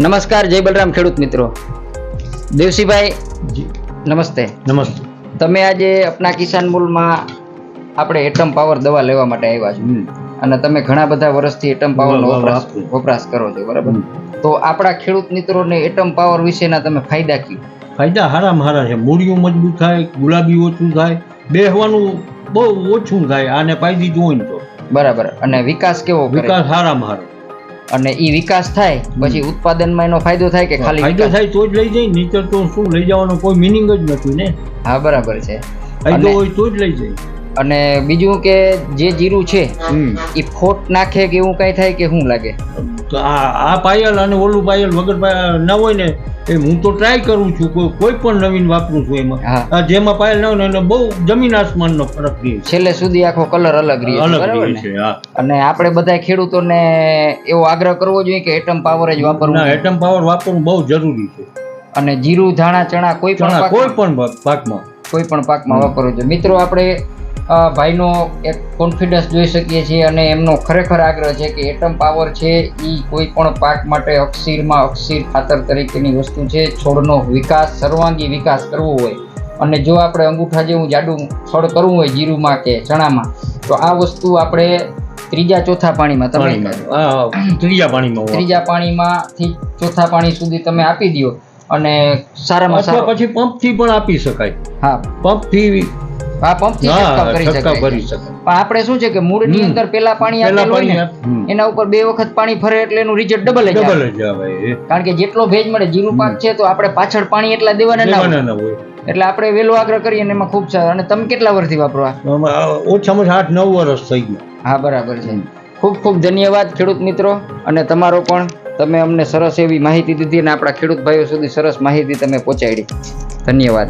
નમસ્કાર જય બલરામ ખેડૂત મિત્રો. દેવસીભાઈ નમસ્તે. નમસ્તે. તમે આજે અપના કિસાન મૂલમાં આપણે એટમ પાવર દવા લેવા માટે આવ્યા છો. અને તમે ઘણા બધા વર્ષથી એટમ પાવરનો વપરાશ વપરાશ કરો છો બરાબર? તો આપણા ખેડૂત મિત્રોને એટમ પાવર વિશેના તમે ફાયદા કયો? ફાયદા હારા હારા છે. મૂળિયું મજબૂત થાય ગુલાબી ઓછું થાય બેહવાનું બહુ ઓછું થાય આને દીધું હોય તો. બરાબર. અને વિકાસ કેવો વિકાસ હારા હારો અને એ વિકાસ થાય પછી ઉત્પાદનમાં એનો ફાયદો થાય કે ખાલી ફાયદો થાય તો જ લઈ જાય નહીતર તો શું લઈ જવાનો કોઈ મિનિંગ જ નથી ને. હા બરાબર છે. ફાયદો હોય તો જ લઈ જાય. અને બીજું કે જે જીરું છે હમ. એ ફોટ નાખે કે એવું કઈ થાય કે શું લાગે? તો આ આ પાયલ અને ઓલું પાયલ વગર ન હોય ને એ હું તો ટ્રાય કરું છું. કોઈ પણ નવીન વાપરું છું એમાં. જેમાં પાયલ ન હોય ને બહુ જમીન આસમાનનો ફરક રહે છેલ્લે સુધી આખો કલર અલગ રહે અલગ છે અને આપણે બધા ખેડૂતોને એવો આગ્રહ કરવો જોઈએ કે એટમ પાવર જ વાપરવું એટમ પાવર વાપરવું બહુ જરૂરી છે. અને જીરું ધાણા ચણા કોઈ પણ કોઈ પણ પાકમાં. કોઈ પણ પાકમાં વાપરવું જોઈએ. મિત્રો આપણે ભાઈનો એક કોન્ફિડન્સ જોઈ શકીએ છીએ અને એમનો ખરેખર આગ્રહ છે કે એટમ પાવર છે એ કોઈ પણ પાક માટે અક્ષીરમાં અક્ષીર ખાતર તરીકેની વસ્તુ છે. છોડનો વિકાસ સર્વાંગી વિકાસ કરવો હોય. અને જો આપણે અંગૂઠા જેવું જાડું ફળ કરવું હોય જીરુમાં કે ચણામાં તો આ વસ્તુ આપણે ત્રીજા ચોથા પાણીમાં તમે પાણીમાં ત્રીજા પાણીમાં થી પાણીમાંથી ચોથા પાણી સુધી તમે આપી દો અને સારામાં સારા પછી પંપથી પણ આપી શકાય. હા. પંપથી આ પંપથી છંટકાવ કરી શકાય. પણ આપણે શું છે કે મૂળની અંદર પેલા પાણી આપેલું હોય ને એના ઉપર બે વખત પાણી ફરે એટલે એનું રિઝલ્ટ ડબલ જ આવે. કારણ કે જેટલો ભેજ મળે જીરું પાક છે તો આપણે પાછળ પાણી એટલા દેવાના ના હોય. એટલે આપણે વેલો આગ્રહ કરીએ અને એમાં ખૂબ સારું અને તમે કેટલા વર્ષથી વાપરો ઓછામાં ઓછા આઠ નવ વર્ષ થઈ ગયા. હા બરાબર છે. ખૂબ ખૂબ ધન્યવાદ ખેડૂત મિત્રો. અને તમારો પણ તમે અમને સરસ એવી માહિતી દીધી અને આપણા ખેડૂત ભાઈઓ સુધી સરસ માહિતી તમે પહોંચાડી. ધન્યવાદ.